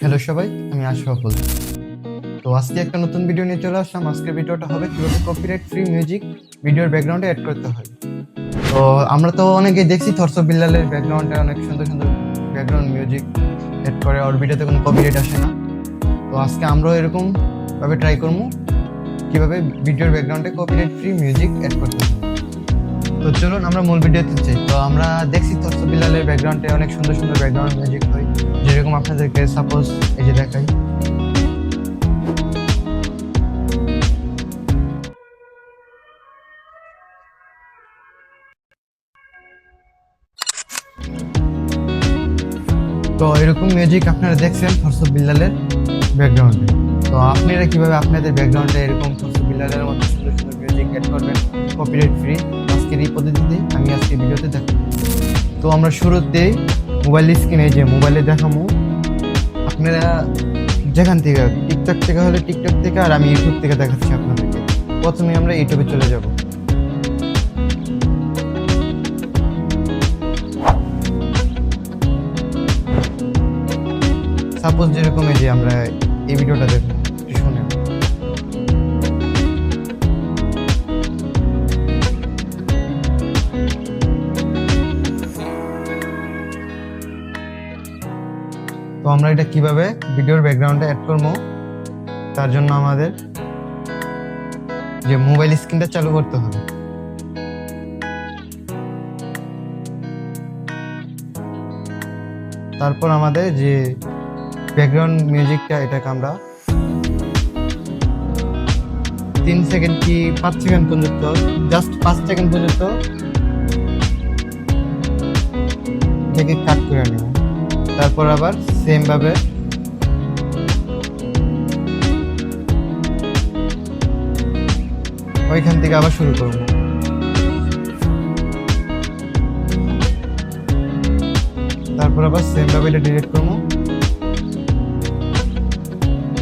Hello সবাই, আমি আশরাফুল তো আজকে একটা নতুন ভিডিও নিয়ে চলে আসলাম। আজকের ভিডিওটা হবে কীভাবে কপিরাইট ফ্রি মিউজিক ভিডিওর ব্যাকগ্রাউন্ডে অ্যাড করতে হয়। তো আমরা তো অনেকে দেখছি থরস বিল্লালের ব্যাকগ্রাউন্ডে অনেক সুন্দর সুন্দর ব্যাকগ্রাউন্ড মিউজিক অ্যাড করে ওর ভিডিওতে কোনো কপিরাইট আসে না। তো আজকে আমরাও এরকম ভাবে ট্রাই করব কীভাবে ভিডিওর ব্যাকগ্রাউন্ডে কপিরাইট ফ্রি মিউজিক অ্যাড করতে হয়। তো চলুন আমরা মূল ভিডিওতে চাই তো আমরা দেখছি থরস বিল্লালের ব্যাকগ্রাউন্ডে অনেক সুন্দর সুন্দর ব্যাকগ্রাউন্ড মিউজিক হয়। যেরকম আপনাদেরকে সাপোজ এই যে দেখাই। তো এরকম মিউজিক আপনারা দেখছেন ফরসব বিল্লালের ব্যাকগ্রাউন্ডে তো আপনারা কীভাবে আপনাদের ব্যাকগ্রাউন্ডে এরকম ফরসব বিল্লালের মতো সুন্দর সুন্দর মিউজিক অ্যাড করবেন কপিরাইট ফ্রি আজকের এই পদ্ধতিতে আমি আজকে ভিডিওতে দেখাবো। তো আমরা শুরুতেই মোবাইল স্ক্রিনে যে মোবাইলে দেখাবো আপনারা যেখান থেকে টিকটক থেকে হলে টিকটক থেকে আর আমি ইউটিউব থেকে দেখাচ্ছি আপনাদেরকে। প্রথমে আমরা ইউটিউবে চলে যাব। সাপোজ যেরকম এই যে আমরা এই ভিডিওটা দেখব তো আমরা এটা কীভাবে ভিডিওর ব্যাকগ্রাউন্ডে অ্যাড করব, তার জন্য আমাদের যে মোবাইল স্ক্রিনটা চালু করতে হবে। তারপর আমাদের যে ব্যাকগ্রাউন্ড মিউজিকটা এটাকে আমরা তিন সেকেন্ড কি পাঁচ সেকেন্ড পর্যন্ত জাস্ট পাঁচ সেকেন্ড পর্যন্ত থেকে কাট করে নেব। তারপর আবার সেম ভাবে ওইখান থেকে আবার শুরু করব। তারপর আবার সেম ভাবে এটা ডিলিট করব।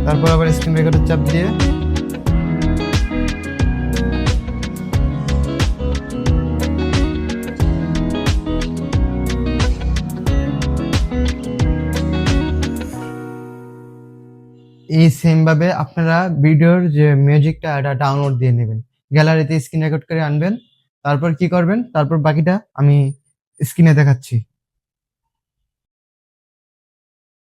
তারপর আবার স্ক্রিন রেকর্ডের চাপ দিয়ে এই সেমভাবে আপনারা ভিডিওর যে মিউজিকটা এটা ডাউনলোড দিয়ে নেবেন। গ্যালারিতে স্ক্রিন রেকর্ড করে আনবেন, তারপর কি করবেন? তারপর বাকিটা আমি স্ক্রিনে দেখাচ্ছি।